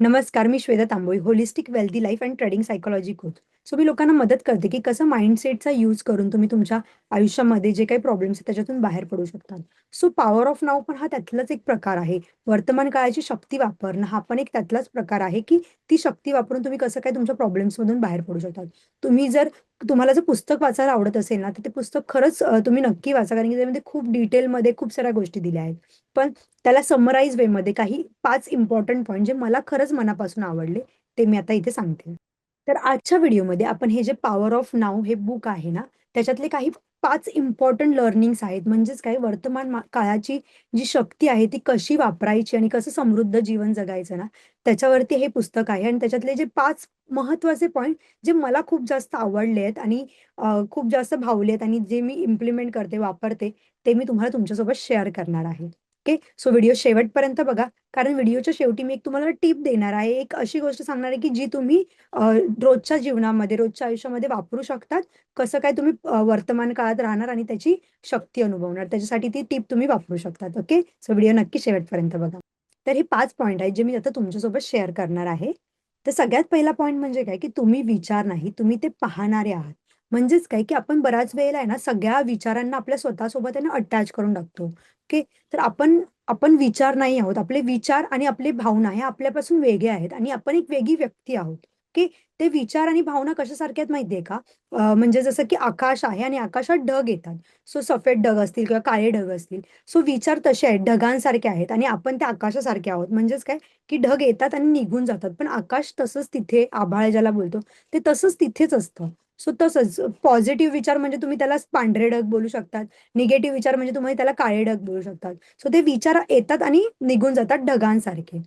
नमस्कार, मी Shweta Tamboli, holistic wealthy life and trading psychology coach. So मी लोकांना मदत करते, की कसं माइंडसेटचा यूज करून तुम्ही तुमच्या आयुष्यामध्ये जे काही प्रॉब्लेम्स आहेत त्याच्यातून बाहेर पडू शकता. सो पॉवर ऑफ नाव पण हा त्यातलाच एक प्रकार आहे. वर्तमान काळाची शक्ती वापरणं हा पण एक त्यातलाच प्रकार आहे, की ती शक्ती वापरून तुम्ही कसं काय तुमच्या प्रॉब्लेम्समधून बाहेर पडू शकता. तुम्ही जर तुम्हाला जर पुस्तक वाचायला आवडत असेल ना, तर ते पुस्तक खरंच तुम्ही नक्की वाचा. कारण की त्यामध्ये खूप डिटेलमध्ये खूप साऱ्या गोष्टी दिल्या आहेत. पण त्याला समराईज वेमध्ये काही पाच इम्पॉर्टंट पॉईंट जे मला खरंच मनापासून आवडले, ते मी आता इथे सांगते. तर आजच्या व्हिडिओमध्ये आपण हे जे पॉवर ऑफ नाव हे बुक आहे ना, त्याच्यातले काही पाच इम्पॉर्टंट लर्निंग्स आहेत. म्हणजेच काय वर्तमान काळाची जी शक्ती आहे ती कशी वापरायची आणि कसं समृद्ध जीवन जगायचं ना, त्याच्यावरती हे पुस्तक आहे आणि त्याच्यातले जे पाच महत्त्वाचे पॉइंट जे मला खूप जास्त आवडले आहेत आणि खूप जास्त भावले आहेत आणि जे मी इम्प्लिमेंट करते, वापरते, ते मी तुम्हाला तुमच्यासोबत शेअर करणार आहे. ओके. सो व्हिडिओ शेवटपर्यंत बघा. कारण व्हिडिओच्या शेवटी मी एक तुम्हाला टिप देणार आहे. एक अशी गोष्ट सांगणार आहे, की जी तुम्ही रोजच्या जीवनामध्ये, रोजच्या आयुष्यामध्ये वापरू शकतात. कसं काय तुम्ही वर्तमान काळात राहणार आणि त्याची शक्ती अनुभवणार. त्याच्यासाठी ती टिप तुम्ही वापरू शकतात. ओके. सो व्हिडिओ नक्की शेवटपर्यंत बघा. तर हे पाच पॉईंट आहेत, जे मी आता तुमच्यासोबत शेअर करणार आहे. तर सगळ्यात पहिला पॉईंट म्हणजे काय, की तुम्ही विचार नाही, तुम्ही ते पाहणारे आहात. म्हणजेच काय, की आपण बऱ्याच वेळेला आहे ना, सगळ्या विचारांना आपल्या स्वतःसोबत आहे ना, अटॅच करून टाकतो. ओके. तर आपण आपण विचार नाही आहोत. आपले विचार आणि आपली भावना ह्या आपल्यापासून वेगळे आहेत आणि आपण एक वेगळी व्यक्ती आहोत. ओके. ते विचार आणि भावना कशासारख्या आहेत माहितीये का? म्हणजे जसं की आकाश आहे आणि आकाशात ढग येतात. सो सफेद ढग असतील किंवा काळे ढग असतील. सो विचार तसे आहेत, ढगांसारखे आहेत आणि आपण त्या आकाशासारखे आहोत. म्हणजेच काय, की ढग येतात आणि निघून जातात. पण आकाश तसंच तिथे आभाळ ज्याला बोलतो, ते तसंच तिथेच असतं. सो तसंच पॉझिटिव्ह विचार म्हणजे तुम्ही त्याला पांढरे ढग बोलू शकतात. निगेटिव्ह विचार म्हणजे तुम्ही त्याला काळे ढग बोलू शकतात. सो ते विचार येतात आणि निघून जातात ढगांसारखे.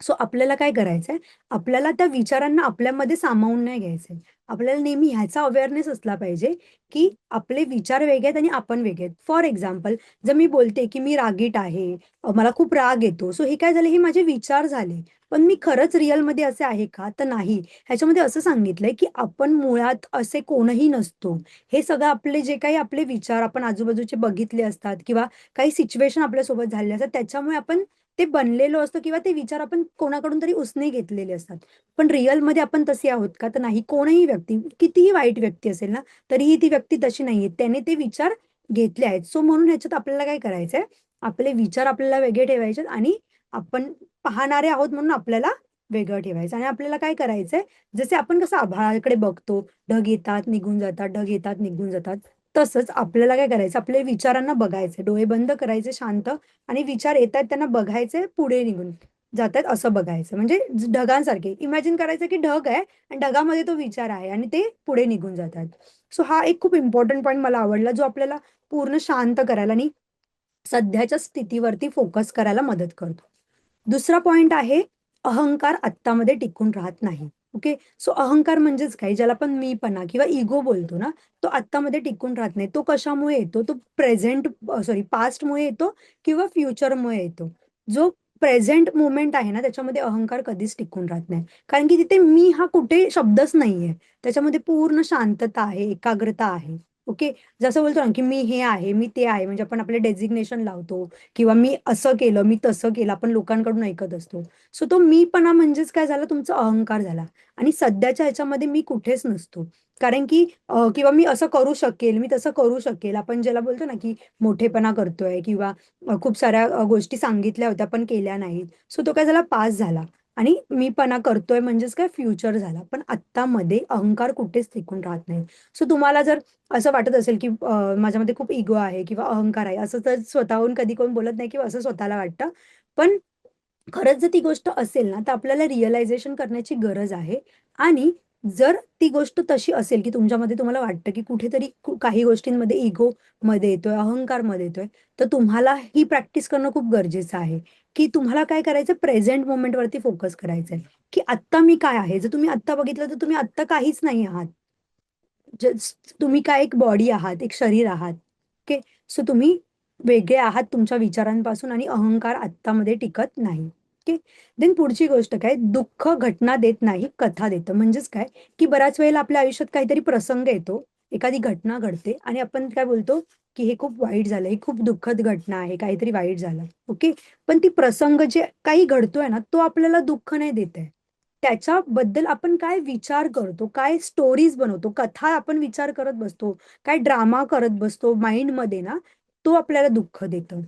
सो आपल्याला काय करायचंय, आपल्याला त्या विचारांना आपल्यामध्ये सामावून नाही घ्यायचंय. आपल्याला नेहमी ह्याचा अवेअरनेस असला पाहिजे, की आपले विचार वेगळे आहेत आणि आपण वेगळे आहेत. फॉर एक्झाम्पल जर मी बोलते, की मी रागीट आहे, मला खूप राग येतो. सो हे काय झाले हे माझे विचार झाले. पण मी खरंच रिअलमध्ये असे आहे का? तर नाही. ह्याच्यामध्ये असं सांगितलंय, की आपण मुळात असे कोणही नसतो. हे सगळं आपले जे काही आपले विचार आपण आजूबाजूचे बघितले असतात किंवा काही सिच्युएशन आपल्यासोबत झालेले असतात, त्याच्यामुळे आपण ते बनलेलो असतो किंवा ते विचार आपण कोणाकडून तरी उसने घेतलेले असतात. पण रिअलमध्ये आपण तसे आहोत का? तर नाही. कोणीही व्यक्ती, कितीही वाईट व्यक्ती असेल ना, तरीही ती व्यक्ती तशी नाहीये. त्याने ते विचार घेतले आहेत. सो म्हणून ह्याच्यात आपल्याला काय करायचंय, आपले विचार आपल्याला वेगळे ठेवायचे आणि आपण पाहणारे आहोत म्हणून आपल्याला वेगळं ठेवायचं आणि आपल्याला काय करायचंय, जसे आपण कसं आभाळाकडे बघतो, ढग येतात, निघून जातात, ढग येतात, निघून जातात. तसंच आपल्याला काय करायचं, आपल्या विचारांना बघायचं. डोळे बंद करायचे शांत आणि विचार येतायत त्यांना बघायचे, पुढे निघून जातायत असं बघायचं. म्हणजे ढगांसारखे. इमॅजिन करायचं की ढग आहे आणि ढगामध्ये तो विचार आहे आणि ते पुढे निघून जातात. सो हा एक खूप इम्पॉर्टंट पॉईंट मला आवडला, जो आपल्याला पूर्ण शांत करायला आणि सध्याच्या स्थितीवरती फोकस करायला मदत करतो. दुसरा पॉइंट आहे, अहंकार आत्तामध्ये टिकून राहत नाही. ओके. सो अहंकार म्हणजेच काय, ज्याला आपण मीपणा किंवा इगो बोलतो ना, तो आत्तामध्ये टिकून राहत नाही. तो कशामुळे येतो? तो प्रेझेंट सॉरी पास्टमुळे येतो किंवा फ्युचरमुळे येतो. जो प्रेझेंट मोमेंट आहे ना, त्याच्यामध्ये अहंकार कधीच टिकून राहत नाही. कारण की तिथे मी हा कुठे शब्दच नाहीये. त्याच्यामध्ये पूर्ण शांतता आहे, एकाग्रता आहे. ओके. जसं बोलतो ना, की मी हे आहे, मी ते आहे. म्हणजे आपण आपले डेझिग्नेशन लावतो किंवा मी असं केलं, मी तसं केलं, आपण लोकांकडून ऐकत असतो. सो तो मीपणा म्हणजेच काय झाला, तुमचा अहंकार झाला आणि सध्याच्या ह्याच्यामध्ये मी कुठेच नसतो. कारण की किंवा मी असं करू शकेल, मी तसं करू शकेल. आपण ज्याला बोलतो ना, की मोठेपणा करतोय किंवा खूप साऱ्या गोष्टी सांगितल्या होत्या, पण केल्या नाहीत. सो तो काय झाला, पास झाला आणि मी पणा करतोय म्हणजेच काय फ्युचर झाला. पण आत्तामध्ये अहंकार कुठेच टिकून राहत नाही. सो तुम्हाला जर असं वाटत असेल, की माझ्यामध्ये खूप इगो आहे किंवा अहंकार आहे, असं तर स्वतःहून कधी कोण बोलत नाही किंवा असं स्वतःला वाटतं. पण खरंच जर ती गोष्ट असेल ना, तर आपल्याला रिअलायझेशन करण्याची गरज आहे आणि जर ती गोष्ट तशी असेल, की तुमच्यामध्ये तुम्हाला वाटतं, की कुठेतरी काही गोष्टींमध्ये इगो मध्ये येतोय, अहंकारमध्ये येतोय, तर तुम्हाला ही प्रॅक्टिस करणं खूप गरजेचं आहे, की तुम्हाला काय करायचं प्रेझेंट मोमेंटवरती फोकस करायचंय, की आत्ता मी काय आहे? जर तुम्ही आत्ता बघितलं, तर तुम्ही आत्ता काहीच नाही आहात. जस्ट तुम्ही काय एक बॉडी आहात, एक शरीर आहात. ओके. सो तुम्ही वेगळे आहात तुमच्या विचारांपासून आणि अहंकार आत्तामध्ये टिकत नाही. ओके. देन पुढची गोष्ट काय, दुःख घटना देत नाही, कथा देतं. म्हणजेच काय, की बऱ्याच वेळेला आपल्या आयुष्यात काहीतरी प्रसंग येतो एखादी घटना घडते आणि आपण काय बोलतो की हे खूप वाईट झालं ही खूप दुःखद घटना आहे काहीतरी वाईट झालं. ओके? पण ती प्रसंग जे काही घडतोय ना तो आपल्याला दुःख नाही देत आहे. त्याच्याबद्दल आपण काय विचार करतो? काय स्टोरीज बनवतो? कथा आपण विचार करत बसतो? काय ड्रामा करत बसतो? माइंडमध्ये ना तो आपल्याला दुःख देतं.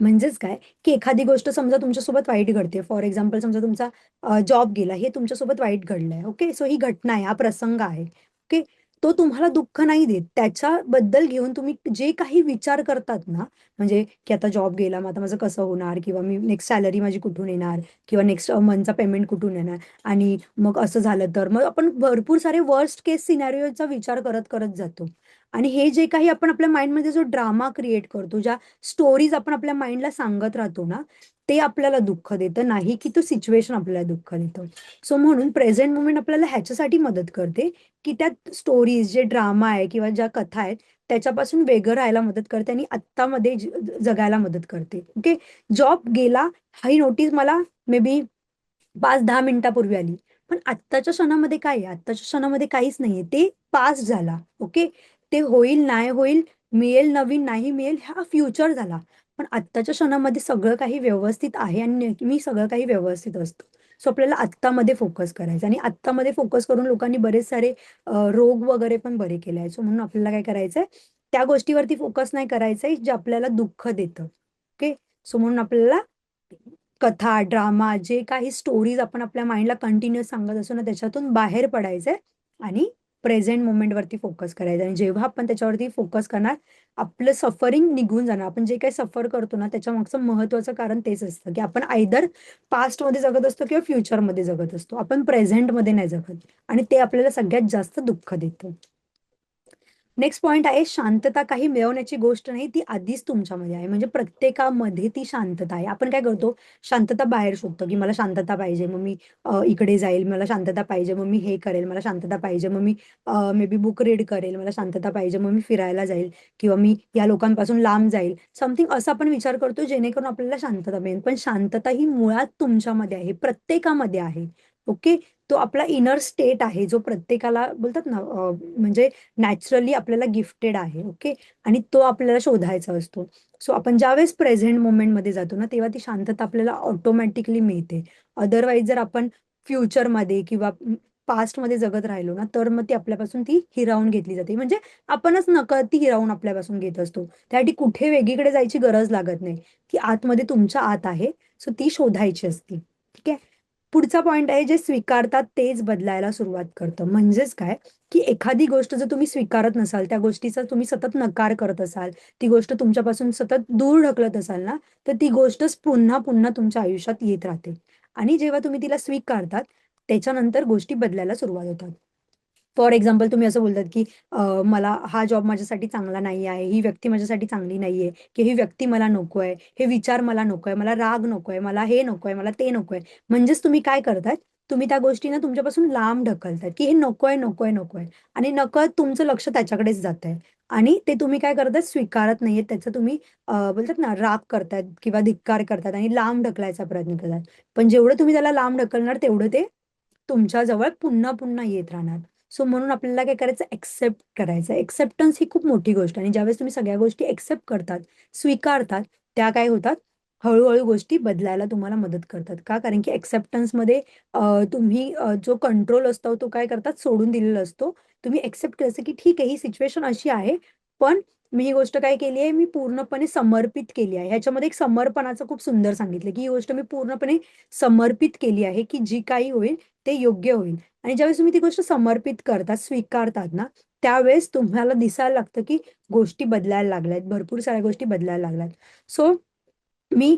म्हणजेच काय? की एखादी गोष्ट समजा तुमच्यासोबत वाईट घडते फॉर एक्झाम्पल समजा तुमचा जॉब गेला हे तुमच्यासोबत वाईट घडलंय ओके? सो ही घटना आहे हा प्रसंग आहे ओके? तो तुम्हाला दुःख नाही देत. त्याच्याबद्दल घेऊन तुम्ही जे काही विचार करतात ना म्हणजे की आता जॉब गेला मग आता माझं कसं होणार? किंवा मी नेक्स्ट सॅलरी माझी कुठून येणार? किंवा नेक्स्ट मंथचा पेमेंट कुठून येणार? आणि मग असं झालं तर? मग आपण भरपूर सारे वर्स्ट केस सिनॅरिओचा विचार करत करत जातो. आणि हे जे काही आपण आपल्या माइंडमध्ये जो ड्रामा क्रिएट करतो ज्या स्टोरीज आपण आपल्या माइंडला सांगत राहतो ना ते आपल्याला दुःख देतं नाही की तो सिच्युएशन आपल्याला दुःख देतं. सो म्हणून प्रेझेंट मुमेंट आपल्याला ह्याच्यासाठी मदत करते की त्या स्टोरीज जे ड्रामा आहे किंवा ज्या कथा आहेत त्याच्यापासून वेगळं राहायला मदत करते आणि आत्तामध्ये जगायला मदत करते. ओके जॉब गेला ही नोटीस मला मे बी पाच दहा मिनिटापूर्वी आली. पण आत्ताच्या क्षणामध्ये काय आहे? आत्ताच्या क्षणामध्ये काहीच नाहीये. ते पास झाला. ओके ते होईल नाही होईल मिळेल नवीन नाही मिळेल हा फ्युचर झाला. पण आत्ताच्या क्षणामध्ये सगळं काही व्यवस्थित आहे आणि नेहमी सगळं काही व्यवस्थित असतं. सो आपल्याला आत्तामध्ये फोकस करायचं आणि आत्तामध्ये फोकस करून लोकांनी बरेच सारे रोग वगैरे पण बरे केले आहेत. सो म्हणून आपल्याला काय करायचंय? त्या गोष्टीवरती फोकस नाही करायचंय जे आपल्याला दुःख देतं. ओके सो म्हणून आपल्याला कथा ड्रामा जे काही स्टोरीज आपण आपल्या माइंडला कंटिन्युअस सांगत असतो ना त्याच्यातून बाहेर पडायचंय आणि प्रेझेंट मोमेंटवरती फोकस करायचं आणि जेव्हा आपण त्याच्यावरती फोकस करणार आपलं सफरिंग निघून जाणार. आपण जे काही सफर करतो ना त्याच्या मागचं महत्वाचं कारण तेच असतं की आपण आयदर पास्टमध्ये जगत असतो किंवा फ्युचरमध्ये जगत असतो. आपण प्रेझेंटमध्ये नाही जगत आणि ते आपल्याला सगळ्यात जास्त दुःख देतं. नेक्स्ट पॉइंट आहे शांतता काही मिळवण्याची गोष्ट नाही ती आधीच तुमच्यामध्ये आहे. म्हणजे प्रत्येकामध्ये ती शांतता आहे. आपण काय करतो शांतता बाहेर शोधतो की मला शांतता पाहिजे मग मी इकडे जाईल मला शांतता पाहिजे मग मी हे करेल मला शांतता पाहिजे मग मी मे बी बुक रीड करेल मला शांतता पाहिजे मग मी फिरायला जाईल किंवा मी या लोकांपासून लांब जाईल. समथिंग असं आपण विचार करतो जेणेकरून आपल्याला शांतता मिळेल. पण शांतता ही मुळात तुमच्यामध्ये आहे प्रत्येकामध्ये आहे. ओके तो आपला इनर स्टेट आहे जो प्रत्येकाला बोलतात ना म्हणजे नॅचरली आपल्याला गिफ्टेड आहे ओके आणि तो आपल्याला शोधायचा असतो. सो आपण ज्यावेळेस प्रेझेंट मोमेंटमध्ये जातो ना तेव्हा ती शांतता आपल्याला ऑटोमॅटिकली मिळते. अदरवाईज जर आपण फ्युचरमध्ये किंवा पास्टमध्ये जगत राहिलो ना तर मग ती आपल्यापासून ती हिरावून घेतली जाते. म्हणजे आपणच नकळत ती हिरावून आपल्यापासून घेत असतो. त्यासाठी कुठे वेगळीकडे जायची गरज लागत नाही. ती आतमध्ये तुमच्या आत आहे. सो ती शोधायची असते. ठीक आहे? पुढचा पॉइंट आहे जे स्वीकारतात तेच बदलायला सुरुवात करतं. म्हणजेच काय? की एखादी गोष्ट जर तुम्ही स्वीकारत नसाल त्या गोष्टीचा तुम्ही सतत नकार करत असाल ती गोष्ट तुमच्यापासून सतत दूर ढकलत असाल ना तर ती गोष्ट पुन्हा पुन्हा तुमच्या आयुष्यात येत राहते. आणि जेव्हा तुम्ही तिला स्वीकारतात त्याच्यानंतर गोष्टी बदलायला सुरुवात होतात. फॉर एक्झाम्पल तुम्ही असं बोलतात की मला हा जॉब माझ्यासाठी चांगला नाही आहे ही व्यक्ती माझ्यासाठी चांगली नाही आहे की ही व्यक्ती मला नको आहे हे विचार मला नको आहे मला राग नको आहे मला हे नको आहे मला ते नको आहे. म्हणजेच तुम्ही काय करतात? तुम्ही त्या गोष्टींना तुमच्यापासून लांब ढकलताय की हे नको आहे नको आहे नको आहे. आणि नकळत तुमचं लक्ष त्याच्याकडेच जात आहे. आणि ते तुम्ही काय करतात? स्वीकारत नाहीये त्याचं तुम्ही बोलतात ना राग करतायत किंवा धिक्कार करतात आणि लांब ढकलायचा प्रयत्न करतात. पण जेवढं तुम्ही त्याला लांब ढकलणार तेवढं ते तुमच्या जवळ पुन्हा पुन्हा येत राहणार. सो म्हणून आपल्याला काय करायचं? एक्सेप्ट करायचं. एक्सेप्टन्स ही खूप मोठी गोष्ट आणि ज्यावेळेस तुम्ही सगळ्या गोष्टी एक्सेप्ट करतात स्वीकारतात त्या काय होतात? हळूहळू गोष्टी बदलायला तुम्हाला मदत करतात. का? कारण की मध्ये तुम्ही जो कंट्रोल असतो तो काय करतात? सोडून दिलेला असतो. तुम्ही एक्सेप्ट करायचं की ठीक आहे ही सिच्युएशन अशी आहे पण मी ही गोष्ट काय केली आहे? मी पूर्णपणे समर्पित केली आहे. ह्याच्यामध्ये एक समर्पणाचं खूप सुंदर सांगितलं की ही गोष्ट मी पूर्णपणे समर्पित केली आहे की जी काही होईल ते योग्य होईल. आणि ज्यावेळेस तुम्ही ती गोष्ट समर्पित करतात स्वीकारतात ना त्यावेळेस तुम्हाला दिसायला लागतं की गोष्टी बदलायला लागल्यात. भरपूर साऱ्या गोष्टी बदलायला लागल्यात. सो मी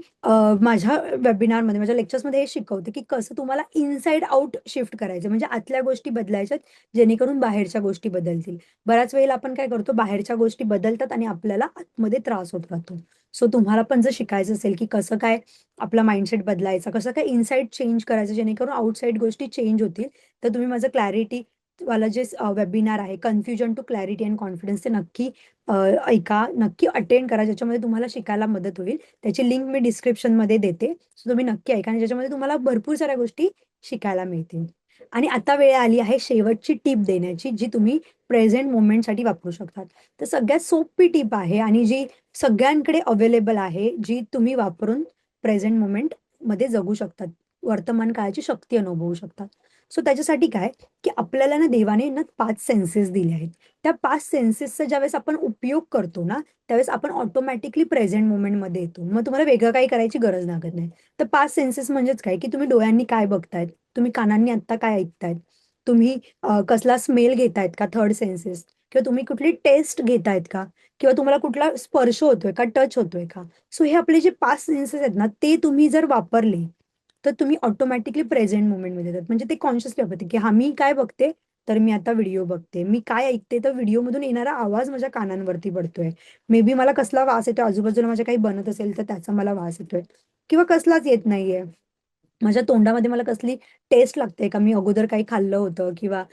माझ्या वेबिनारमध्ये माझ्या लेक्चर्समध्ये हे शिकवते की कसं तुम्हाला इनसाइड आउट शिफ्ट करायचं म्हणजे आतल्या गोष्टी बदलायच्यात जेणेकरून बाहेरच्या गोष्टी बदलतील. बऱ्याच वेळेला आपण काय करतो बाहेरच्या गोष्टी बदलतात आणि आपल्याला आतमध्ये त्रास होत राहतो. सो तुम्हाला पण जर शिकायचं असेल की कसं काय आपला माइंडसेट बदलायचा कसं काय इनसाइड चेंज करायचं जेणेकरून आउटसाईड गोष्टी चेंज होतील तर तुम्ही माझं क्लॅरिटी वाला जे वेबिनार आहे confusion to clarity and confidence ते नक्की ऐका नक्की अटेंड करा ज्याच्यामध्ये तुम्हाला शिकायला मदत होईल त्याची लिंक मी डिस्क्रिप्शनमध्ये देते सो तुम्ही नक्की ऐका आणि ज्याच्यामध्ये तुम्हाला भरपूर साऱ्या गोष्टी शिकायला मिळतील आणि आता वेळ आली आहे शेवटची टीप देण्याची जी तुम्ही प्रेझेंट मोमेंटसाठी वापरू शकतात. तर सगळ्यात सोपी टीप आहे आणि जी सगळ्यांकडे अवेलेबल आहे, जी तुम्ही वापरून प्रेझेंट मोमेंटमध्ये जगू शकतात. वर्तमान काळाची शक्ती अनुभवू शकतात. सो त्याच्यासाठी काय, की आपल्याला ना देवाने ना पाच सेन्सेस दिले आहेत. त्या पाच सेन्सेसचा ज्यावेळेस आपण उपयोग करतो ना, त्यावेळेस आपण ऑटोमॅटिकली प्रेझेंट मोमेंटमध्ये येतो. मग तुम्हाला वेगळं काही करायची गरज लागत नाही. तर पाच सेन्सेस म्हणजेच काय, की तुम्ही डोळ्यांनी काय बघतायत, तुम्ही कानांनी आत्ता काय ऐकतायत, तुम्ही कसला स्मेल घेतायत का थर्ड सेन्सेस किंवा तुम्ही कुठली टेस्ट घेतायत का? किंवा तुम्हाला कुठला स्पर्श होतोय का, टच होतोय का? सो हे आपले जे पाच सेन्सेस आहेत ना, ते तुम्ही जर वापरले, तर तुम्ही ऑटोमॅटिकली प्रेझेंट मुवमेंटमध्ये येतात. म्हणजे ते कॉन्शियसली वापरते, की हा मी काय बघते, तर मी आता व्हिडिओ बघते. मी काय ऐकते, तर व्हिडिओमधून येणारा आवाज माझ्या कानांवरती पडतोय. मे बी मला कसला वास येतोय, आजूबाजूला माझ्या काही बनत असेल, तर त्याचा मला वास येतोय किंवा कसलाच येत नाहीये. माझ्या तोंडामध्ये मला कसली टेस्ट लागते का, मी अगोदर काही खाल्लं होतं किंवा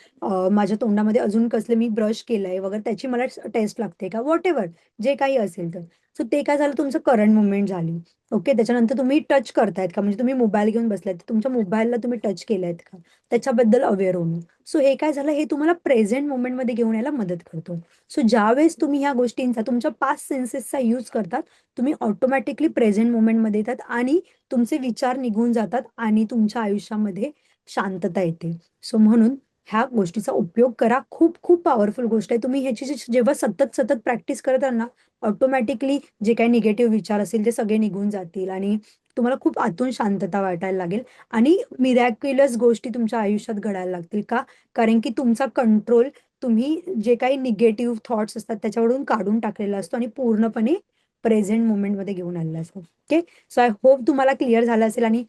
माझ्या तोंडामध्ये अजून कसले मी ब्रश केलंय वगैरे त्याची मला टेस्ट लागते का, व्हॉटएव्हर जे काही असेल तर. सो ते काय झालं तुमचं करंट मुवमेंट झाली. ओके. त्याच्यानंतर तुम्ही टच करतायत का, म्हणजे तुम्ही मोबाईल घेऊन बसलायत तर तुमच्या मोबाईलला तुम्ही टच केलायत का? त्याच्याबद्दल अवेअर होणं. सो हे काय झालं, हे तुम्हाला प्रेझेंट मुवमेंटमध्ये घेऊन यायला मदत करतो. सो ज्यावेळेस तुम्ही ह्या गोष्टींचा तुमच्या पाच सेन्सेसचा यूज करतात, तुम्ही ऑटोमॅटिकली प्रेझेंट मुवमेंटमध्ये येतात आणि तुमचे विचार निघून जातात आणि तुमच्या आयुष्यामध्ये शांतता येते. सो म्हणून ह्या गोष्टीचा उपयोग करा. खूप-खूप पॉवरफुल गोष्ट आहे. तुम्ही ह्याची जेव्हा सतत-सतत प्रॅक्टिस करत राहाल ना, ऑटोमॅटिकली जे काही निगेटिव्ह विचार असतील, ते सगळे निघून जातील आणि तुम्हाला खूप आतून शांतता वाटायला लागेल आणि मिरॅक्युलस गोष्टी तुमच्या आयुष्यात घडायला लागतील. का? कारण की तुमचा कंट्रोल तुम्ही जे काही निगेटिव्ह थॉट्स असतात, त्याच्यावरून काढून टाकलेला असतो आणि पूर्णपणे प्रेझेंट मुमेंटमध्ये घेऊन आलेला असतो. ओके. सो आय होप तुम्हाला क्लिअर झालं असेल आणि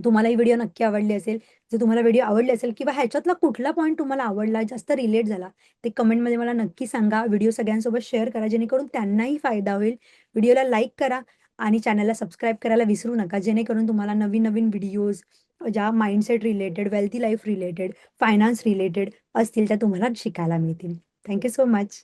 तुम्हाला ही व्हिडिओ नक्की आवडली असेल. जर तुम्हाला व्हिडिओ आवडली असेल किंवा ह्याच्यातला कुठला पॉईंट तुम्हाला आवडला, जास्त रिलेट झाला, ते कमेंटमध्ये मला नक्की सांगा. व्हिडिओ सगळ्यांसोबत शेअर करा, जेणेकरून त्यांनाही फायदा होईल. व्हिडिओला लाईक करा आणि चॅनलला सबस्क्राईब करायला विसरू नका, जेणेकरून तुम्हाला नवीन-नवीन व्हिडिओज ज्या mindset related, wealthy life related, finance related असतील, त्या तुम्हाला शिकायला मिळतील. Thank you so much.